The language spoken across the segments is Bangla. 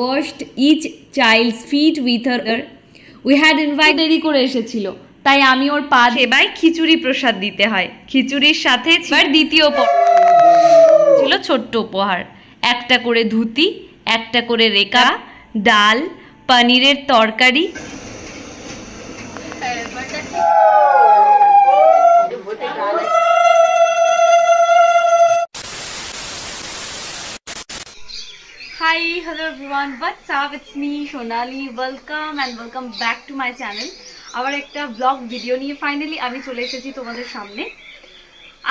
washed each child's feet with her. We had invited দেরি করে এসেছিল তাই আমি ওর পা সেবায় খিচুড়ি প্রসাদ দিতে হয়। খিচুড়ির সাথে ছিল দ্বিতীয় ছিল ছোট্ট উপহার। একটা করে ধুতি একটা করে রেকা ডাল পনিরের তরকারি Hi, hello everyone. What's up? It's me, Shonali. Welcome and welcome back to my channel. আবার একটা ব্লগ ভিডিও নিয়ে ফাইনালি আমি চলে এসেছি তোমাদের সামনে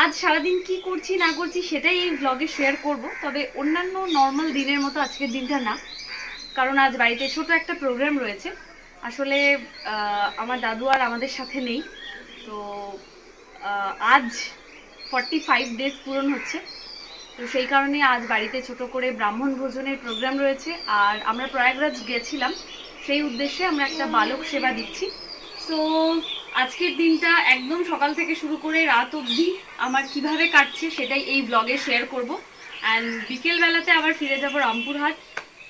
আজ সারাদিন কি করছি না করছি সেটাই এই ব্লগে শেয়ার করব তবে অন্যান্য নর্মাল দিনের মতো আজকের দিনটা না কারণ আজ বাড়িতে ছোট একটা প্রোগ্রাম রয়েছে আসলে আমার দাদু আর আমাদের সাথে নেই তো আজ ফর্টি ফাইভ ডেজ পূরণ হচ্ছে তো সেই কারণে আজ বাড়িতে ছোট করে ব্রাহ্মণ ভোজনের প্রোগ্রাম রয়েছে। আর আমরা প্রয়াগরাজ গেছিলাম, সেই উদ্দেশ্যে আমরা একটা বালক সেবা দিচ্ছি। সো আজকের দিনটা একদম সকাল থেকে শুরু করে রাত অবধি আমার কীভাবে কাটছে সেটাই এই ব্লগে শেয়ার করব। অ্যান্ড বিকেলবেলাতে আবার ফিরে যাব রামপুরহাট।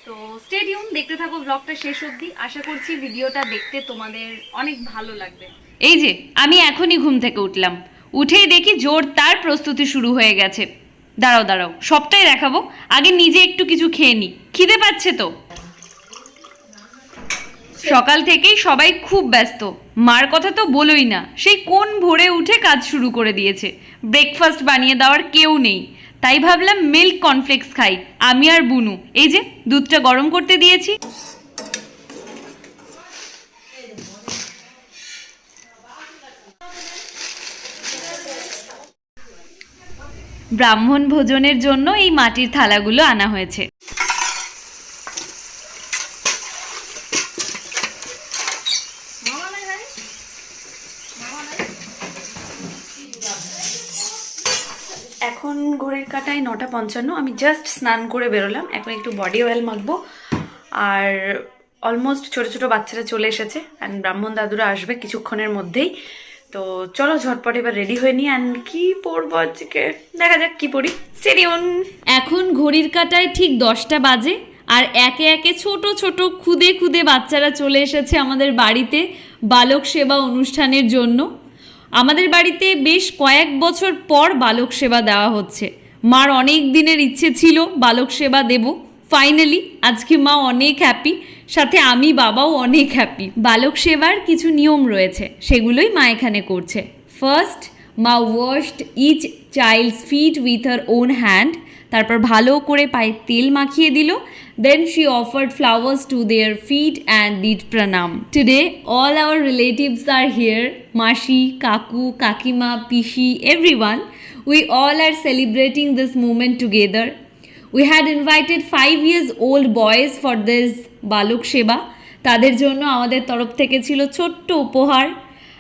তো স্টেডিয়াম দেখতে থাকো ব্লগটা শেষ অবধি। আশা করছি ভিডিওটা দেখতে তোমাদের অনেক ভালো লাগবে। এই যে, আমি এখনই ঘুম থেকে উঠলাম। উঠেই দেখি জোর তার প্রস্তুতি শুরু হয়ে গেছে। দাঁড়াও দাঁড়াও, সবটাই দেখাবো। আগে নিজে একটু কিছু খেয়ে নি। খিদে পাচ্ছে তো। সকাল থেকেই সবাই খুব ব্যস্ত। মার কথা তো বলোই না সেই কোন ভোরে উঠে কাজ শুরু করে দিয়েছে। ব্রেকফাস্ট বানিয়ে দেওয়ার কেউ নেই। তাই ভাবলাম মিল্ক কর্নফ্লেক্স খাই, আমি আর বুনু। এই যে, দুধটা গরম করতে দিয়েছি। ব্রাহ্মণ ভোজনের জন্য এই মাটির থালাগুলো আনা হয়েছে। এখন ঘড়ির কাটায় নটা পঞ্চান্ন, আমি জাস্ট স্নান করে বেরোলাম। এখন একটু বডি অয়েল মাখবো। আর অলমোস্ট ছোট ছোট বাচ্চারা চলে এসেছে। অ্যান্ড ব্রাহ্মণ দাদুরা আসবে কিছুক্ষণের মধ্যেই। তো চলো ঝটপট এবার রেডি হয়ে নিই অ্যান্ড কি পরবো আজকে? দেখা যাক কি পরি। স্টেডিয়ন এখন ঘড়ির কাটায় ঠিক দশটা বাজে আর একে একে ছোট ছোট খুদে খুদে বাচ্চারা চলে এসেছে আমাদের বাড়িতে বালক সেবা অনুষ্ঠানের জন্য। আমাদের বাড়িতে বেশ কয়েক বছর পর বালক সেবা দেওয়া হচ্ছে। মার অনেক দিনের ইচ্ছে ছিল বালক সেবা দেব। ফাইনালি আজকে মা অনেক হ্যাপি সাথে আমি বাবাও অনেক হ্যাপি বালক সেবার কিছু নিয়ম রয়েছে, সেগুলোই মা এখানে করছে। ফার্স্ট মা washed each child's feet with her own hand তারপর ভালো করে পায়ে তেল মাখিয়ে দিল। Then she offered flowers to their feet and did প্রণাম today all our relatives are here মাসি, কাকু, কাকিমা, পিসি everyone we all are celebrating this moment together we had invited five years old boys for this বালক সেবা। তাদের জন্য আমাদের তরফ থেকে ছিল ছোট্ট উপহার।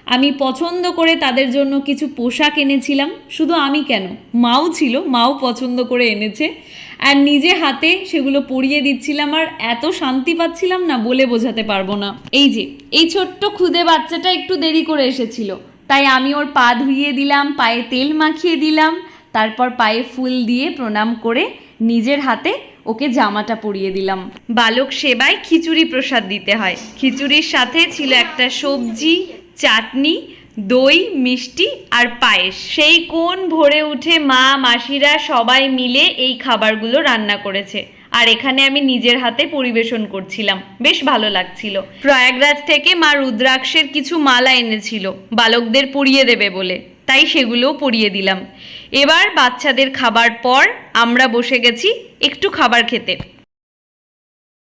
আমি পছন্দ করে তাদের জন্য কিছু পোশাক এনেছিলাম। শুধু আমি কেন? মাও ছিল, মাও পছন্দ করে এনেছে। আর নিজে হাতে সেগুলো পরিয়ে দিচ্ছিলাম আর এত শান্তি পাচ্ছিলাম না বলে বোঝাতে পারব না। এই যে, এই ছোট্ট খুদে বাচ্চাটা একটু দেরি করে এসেছিল। তাই আমি ওর পা ধুইয়ে দিলাম, পায়ে তেল মাখিয়ে দিলাম। তারপর পায়ে ফুল দিয়ে প্রণাম করে নিজের হাতে ওকে জামাটা পরিয়ে দিলাম। বালক সেবায় খিচুড়ি প্রসাদ দিতে হয়। খিচুড়ির সাথে ছিল একটা সবজি, চাটনি, দই, মিষ্টি আর পায়েস। সেই কোন ভোরে উঠে মা, মাসিরা সবাই মিলে এই খাবারগুলো রান্না করেছে। আর এখানে আমি নিজের হাতে পরিবেশন করছিলাম। বেশ ভালো লাগছিল। প্রয়াগরাজ থেকে মা রুদ্রাক্ষের কিছু মালা এনেছিল। বালকদের পরিয়ে দেবে বলে। তাই সেগুলোও পরিয়ে দিলাম। এবার বাচ্চাদের খাবার পর আমরা বসে গেছি একটু খাবার খেতে।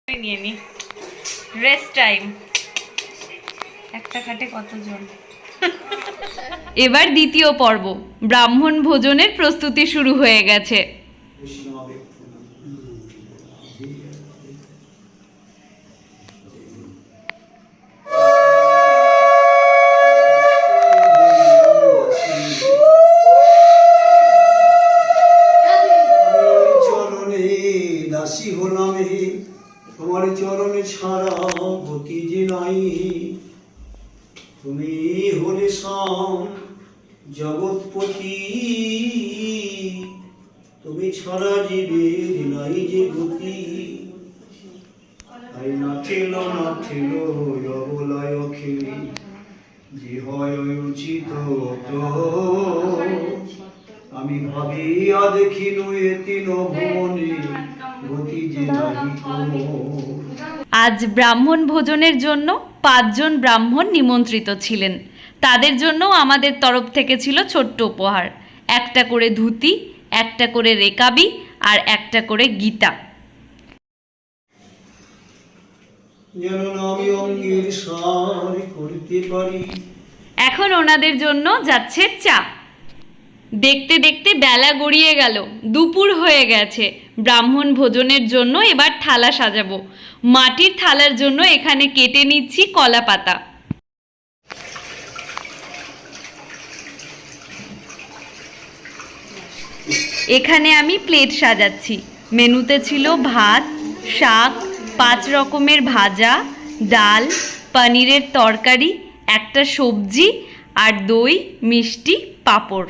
নিয়ে নি। রেস্ট টাইম একটা খাটে কতজন? এবার দ্বিতীয় পর্ব। ব্রাহ্মণ ভোজনের প্রস্তুতি শুরু হয়ে গেছে। দাসী হলাম তোমার চরণে ছাড়া গতি যে নাই। তুমি হলে সাম জগৎপতি, তুমি ছাড়া জীবের নাই যে গতি। তাই নাচিল নাচিল অবলয় খেলি যে হয় উচিত আমি ভাবিয়া দেখিল এ তিন আজ ব্রাহ্মণ ভোজনের জন্য পাঁচজন ব্রাহ্মণ নিমন্ত্রিত ছিলেন। তাদের জন্য আমাদের তরফ থেকে ছিল ছোট্ট উপহার। একটা করে ধুতি, একটা করে রেকাবি আর একটা করে গীতা। এখন ওনাদের জন্য যাচ্ছে চা। দেখতে দেখতে বেলা গড়িয়ে গেল। দুপুর হয়ে গেছে। ব্রাহ্মণ ভোজনের জন্য এবার থালা সাজাবো। মাটির থালার জন্য এখানে কেটে নিচ্ছি কলা পাতা। এখানে আমি প্লেট সাজাচ্ছি। মেনুতে ছিল ভাত, শাক, পাঁচ রকমের ভাজা, ডাল, পনিরের তরকারি, একটা সবজি আর দই, মিষ্টি, পাঁপড়।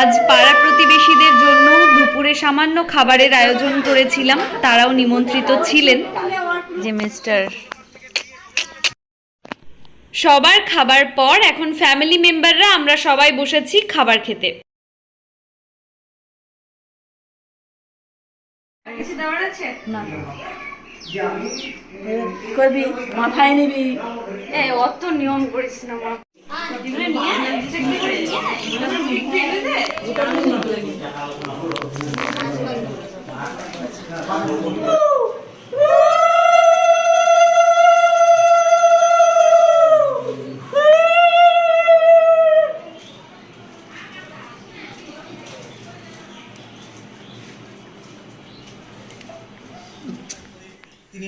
আজ পাড়া প্রতিবেশীদের জন্য দুপুরে সামান্য খাবারের আয়োজন করেছিলাম তারাও নিমন্ত্রিত ছিলেন। যে মিস্টার সবার খাবার পর এখন ফ্যামিলি মেম্বাররা আমরা সবাই বসেছি খাবার খেতে। করবি মাথায় নিবি। অত নিয়ম করিস না মা। তিনি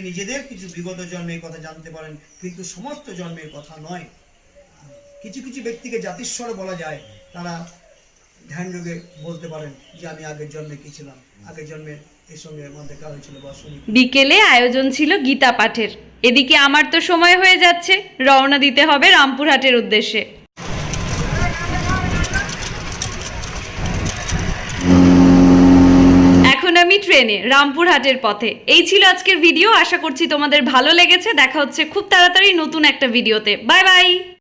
নিজেদের কিছু বিগত জন্মের কথা জানতে পারেন, কিন্তু সমস্ত জন্মের কথা নয়। কিছু কিছু ব্যক্তিকে জাতিস্বর বলা যায়, তারা ধ্যান যোগে বলতে পারেন যে আমি আগের জন্মে কি ছিলাম? আগের জন্মে এর সঙ্গে আমার দেখা হয়েছিল বা শুনি। বিকেলে আয়োজন ছিল গীতা পাঠের। এদিকে আমার তো সময় হয়ে যাচ্ছে, রওনা দিতে হবে রামপুরহাটের উদ্দেশ্যে। এখন আমি ট্রেনে, রামপুরহাটের পথে। এই ছিল আজকের ভিডিও, আশা করছি তোমাদের ভালো লেগেছে। দেখা হচ্ছে খুব তাড়াতাড়ি নতুন একটা ভিডিওতে। Bye bye!